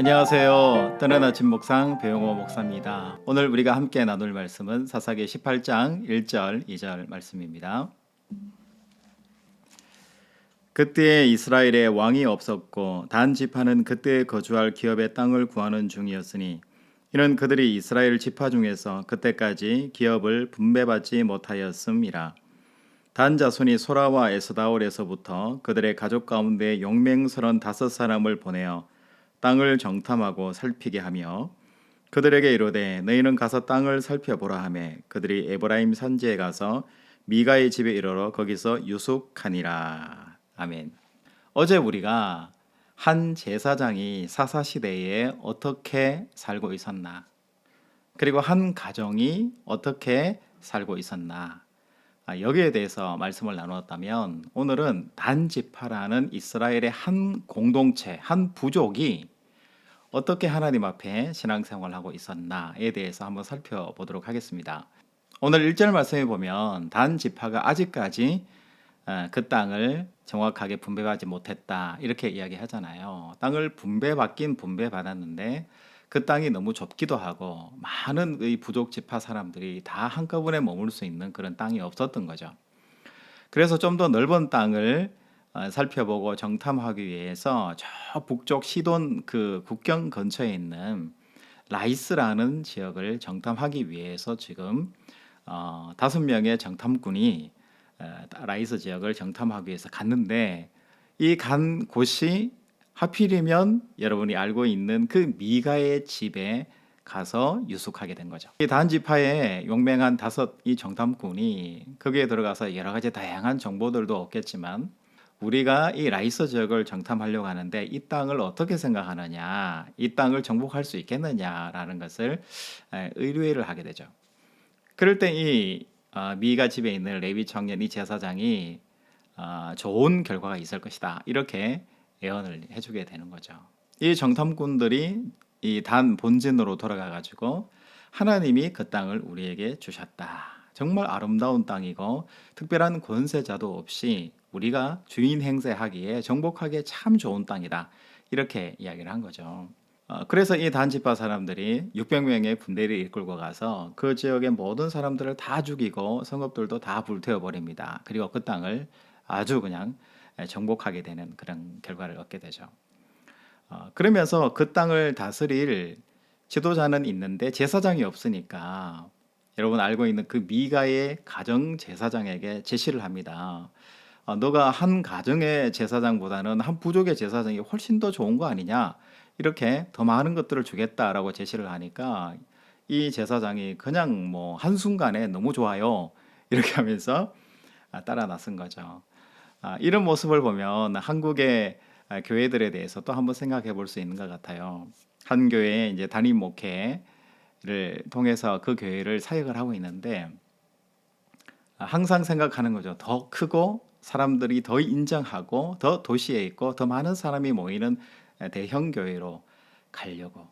안녕하세요. 떠난 아침 목상 배용호 목사입니다. 오늘 우리가 함께 나눌 말씀은 사사기 18장 1절 2절 말씀입니다. 그때 이스라엘에 왕이 없었고 단 지파는 그때 거주할 기업의 땅을 구하는 중이었으니 이는 그들이 이스라엘 지파 중에서 그때까지 기업을 분배받지 못하였음이라. 단 자손이 소라와 에스다올에서부터 그들의 가족 가운데 용맹스런 다섯 사람을 보내어 땅을 정탐하고 살피게 하며 그들에게 이르되 너희는 가서 땅을 살펴보라 하매 그들이 에브라임 산지에 가서 미가의 집에 이르러 거기서 유숙하니라. 아멘. 어제 우리가 한 제사장이 사사 시대에 어떻게 살고 있었나? 그리고 한 가정이 어떻게 살고 있었나? 아, 여기에 대해서 말씀을 나누었다면 오늘은 단지파라는 이스라엘의 한 공동체, 한 부족이 어떻게 하나님 앞에 신앙생활을 하고 있었나에 대해서 한번 살펴보도록 하겠습니다. 오늘 1절 말씀에 보면 단지파가 아직까지 어, 그 땅을 정확하게 분배받지 못했다 이렇게 이야기하잖아요. 땅을 분배받긴 분배받았는데 그 땅이 너무 좁기도 하고 많은 의 부족 지파 사람들이 다 한꺼번에 머물 수 있는 그런 땅이 없었던 거죠. 그래서 좀 더 넓은 땅을 어, 살펴보고 정탐하기 위해서 저 북쪽 시돈 그 국경 근처에 있는 라이스라는 지역을 정탐하기 위해서 지금 어, 다섯 명의 정탐꾼이 어, 라이스 지역을 정탐하기 위해서 갔는데 이 간 곳이 하필이면 여러분이 알고 있는 그 미가의 집에 가서 유숙하게 된 거죠. 이 단지파의 용맹한 다섯 이 정탐꾼이 거기에 들어가서 여러 가지 다양한 정보들도 얻겠지만 우리가 이 라이스 지역을 정탐하려고 하는데 이 땅을 어떻게 생각하느냐, 이 땅을 정복할 수 있겠느냐라는 것을 의뢰를 하게 되죠. 그럴 때이 어, 미가 집에 있는 레위 청년 이 제사장이 어, 좋은 결과가 있을 것이다 이렇게 예언을 해주게 되는 거죠. 이 정탐꾼들이 이 단 본진으로 돌아가 가지고 하나님이 그 땅을 우리에게 주셨다. 정말 아름다운 땅이고 특별한 권세자도 없이 우리가 주인 행세하기에 정복하기에 참 좋은 땅이다. 이렇게 이야기를 한 거죠. 어, 그래서 이 단지파 사람들이 600명의 군대를 이끌고 가서 그 지역의 모든 사람들을 다 죽이고 성읍들도 다 불태워 버립니다. 그리고 그 땅을 아주 그냥 정복하게 되는 그런 결과를 얻게 되죠. 어, 그러면서 그 땅을 다스릴 지도자는 있는데 제사장이 없으니까 여러분 알고 있는 그 미가의 가정 제사장에게 제시를 합니다. 어, 너가 한 가정의 제사장보다는 한 부족의 제사장이 훨씬 더 좋은 거 아니냐? 이렇게 더 많은 것들을 주겠다라고 제시를 하니까 이 제사장이 그냥 뭐 한순간에 너무 좋아요. 이렇게 하면서 아, 따라 나선 거죠. 아, 이런 모습을 보면 한국의 아, 교회들에 대해서 또 한번 생각해 볼 수 있는 것 같아요. 한 교회 이제 담임 목회를 통해서 그 교회를 사역을 하고 있는데 항상 생각하는 거죠. 더 크고 사람들이 더 인정하고 더 도시에 있고 더 많은 사람이 모이는 대형 교회로 가려고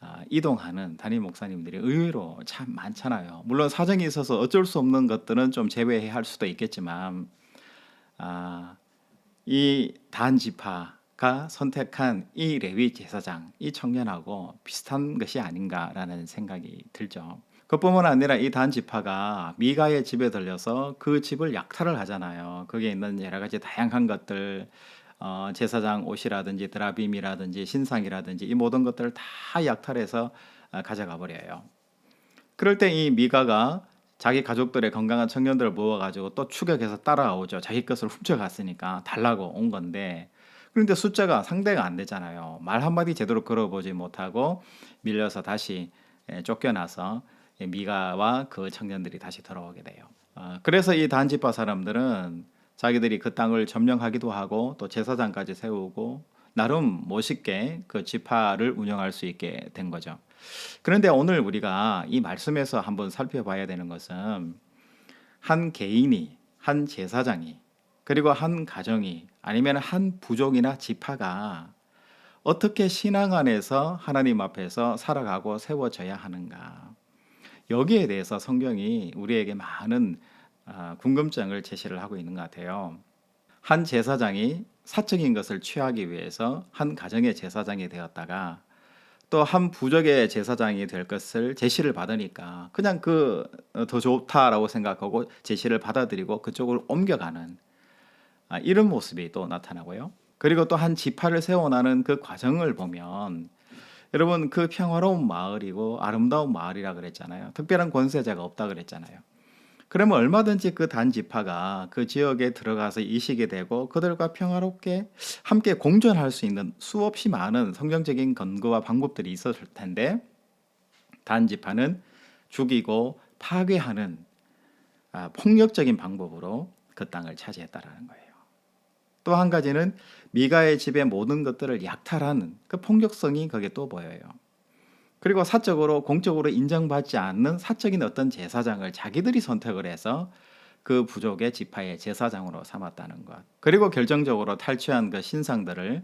아, 이동하는 담임 목사님들이 의외로 참 많잖아요. 물론 사정이 있어서 어쩔 수 없는 것들은 좀 제외해야 할 수도 있겠지만 아, 이 단지파가 선택한 이 레위 제사장, 이 청년하고 비슷한 것이 아닌가라는 생각이 들죠. 그뿐만 아니라 이 단지파가 미가의 집에 들려서 그 집을 약탈을 하잖아요. 거기에 있는 여러 가지 다양한 것들, 어, 제사장 옷이라든지 드라빔이라든지 신상이라든지 이 모든 것들을 다 약탈해서 어, 가져가 버려요. 그럴 때 이 미가가 자기 가족들의 건강한 청년들을 모아가지고 또 추격해서 따라오죠. 자기 것을 훔쳐갔으니까 달라고 온 건데 그런데 숫자가 상대가 안 되잖아요. 말 한마디 제대로 걸어보지 못하고 밀려서 다시 예, 쫓겨나서 미가와 그 청년들이 다시 돌아오게 돼요. 어, 그래서 이 단지파 사람들은 자기들이 그 땅을 점령하기도 하고 또 제사장까지 세우고 나름 멋있게 그 지파를 운영할 수 있게 된 거죠. 그런데 오늘 우리가 이 말씀에서 한번 살펴봐야 되는 것은 한 개인이, 한 제사장이, 그리고 한 가정이 아니면 한 부족이나 지파가 어떻게 신앙 안에서 하나님 앞에서 살아가고 세워져야 하는가. 여기에 대해서 성경이 우리에게 많은 아, 궁금증을 제시를 하고 있는 것 같아요. 한 제사장이 사적인 것을 취하기 위해서 한 가정의 제사장이 되었다가 또 한 부족의 제사장이 될 것을 제시를 받으니까 그냥 그 더 좋다라고 생각하고 제시를 받아들이고 그쪽으로 옮겨가는 아, 이런 모습이 또 나타나고요. 그리고 또 한 지파를 세워나는 그 과정을 보면 여러분 그 평화로운 마을이고 아름다운 마을이라 그랬잖아요. 특별한 권세자가 없다 그랬잖아요. 그러면 얼마든지 그 단지파가 그 지역에 들어가서 이식이 되고 그들과 평화롭게 함께 공존할 수 있는 수없이 많은 성경적인 근거와 방법들이 있었을 텐데 단지파는 죽이고 파괴하는 아, 폭력적인 방법으로 그 땅을 차지했다라는 거예요. 또 한 가지는 미가의 집의 모든 것들을 약탈하는 그 폭력성이 거기에 또 보여요. 그리고 사적으로 공적으로 인정받지 않는 사적인 어떤 제사장을 자기들이 선택을 해서 그 부족의 지파의 제사장으로 삼았다는 것. 그리고 결정적으로 탈취한 그 신상들을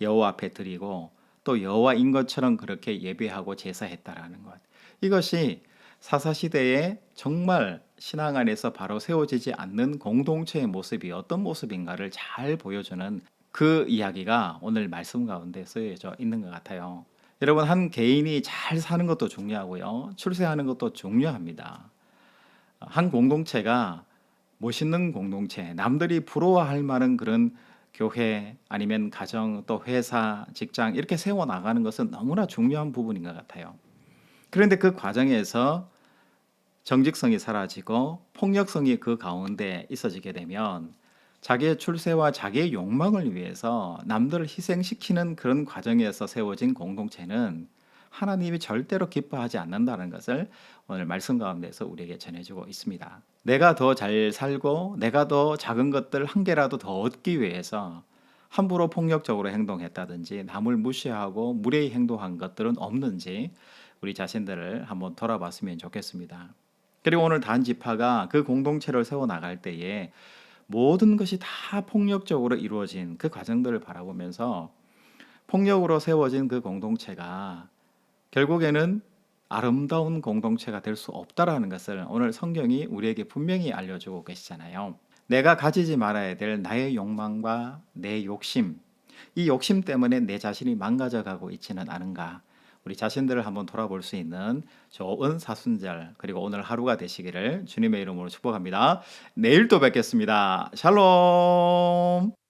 여호와 앞에 드리고 또 여호와인 것처럼 그렇게 예배하고 제사했다라는 것. 이것이 사사 시대에 정말 신앙 안에서 바로 세워지지 않는 공동체의 모습이 어떤 모습인가를 잘 보여주는 그 이야기가 오늘 말씀 가운데 쓰여져 있는 것 같아요. 여러분 한 개인이 잘 사는 것도 중요하고요. 출세하는 것도 중요합니다. 한 공동체가 멋있는 공동체, 남들이 부러워할 만한 그런 교회 아니면 가정 또 회사, 직장 이렇게 세워 나가는 것은 너무나 중요한 부분인 것 같아요. 그런데 그 과정에서 정직성이 사라지고 폭력성이 그 가운데 있어지게 되면 자기의 출세와 자기의 욕망을 위해서 남들을 희생시키는 그런 과정에서 세워진 공동체는 하나님이 절대로 기뻐하지 않는다는 것을 오늘 말씀 가운데서 우리에게 전해주고 있습니다. 내가 더 잘 살고 내가 더 작은 것들 한 개라도 더 얻기 위해서 함부로 폭력적으로 행동했다든지 남을 무시하고 무례히 행동한 것들은 없는지 우리 자신들을 한번 돌아봤으면 좋겠습니다. 그리고 오늘 단 지파가 그 공동체를 세워 나갈 때에 모든 것이 다 폭력적으로 이루어진 그 과정들을 바라보면서 폭력으로 세워진 그 공동체가 결국에는 아름다운 공동체가 될 수 없다라는 것을 오늘 성경이 우리에게 분명히 알려주고 계시잖아요. 내가 가지지 말아야 될 나의 욕망과 내 욕심, 이 욕심 때문에 내 자신이 망가져 가고 있지는 않은가? 우리 자신들을 한번 돌아볼 수 있는 좋은 사순절 그리고 오늘 하루가 되시기를 주님의 이름으로 축복합니다. 내일 또 뵙겠습니다. 샬롬.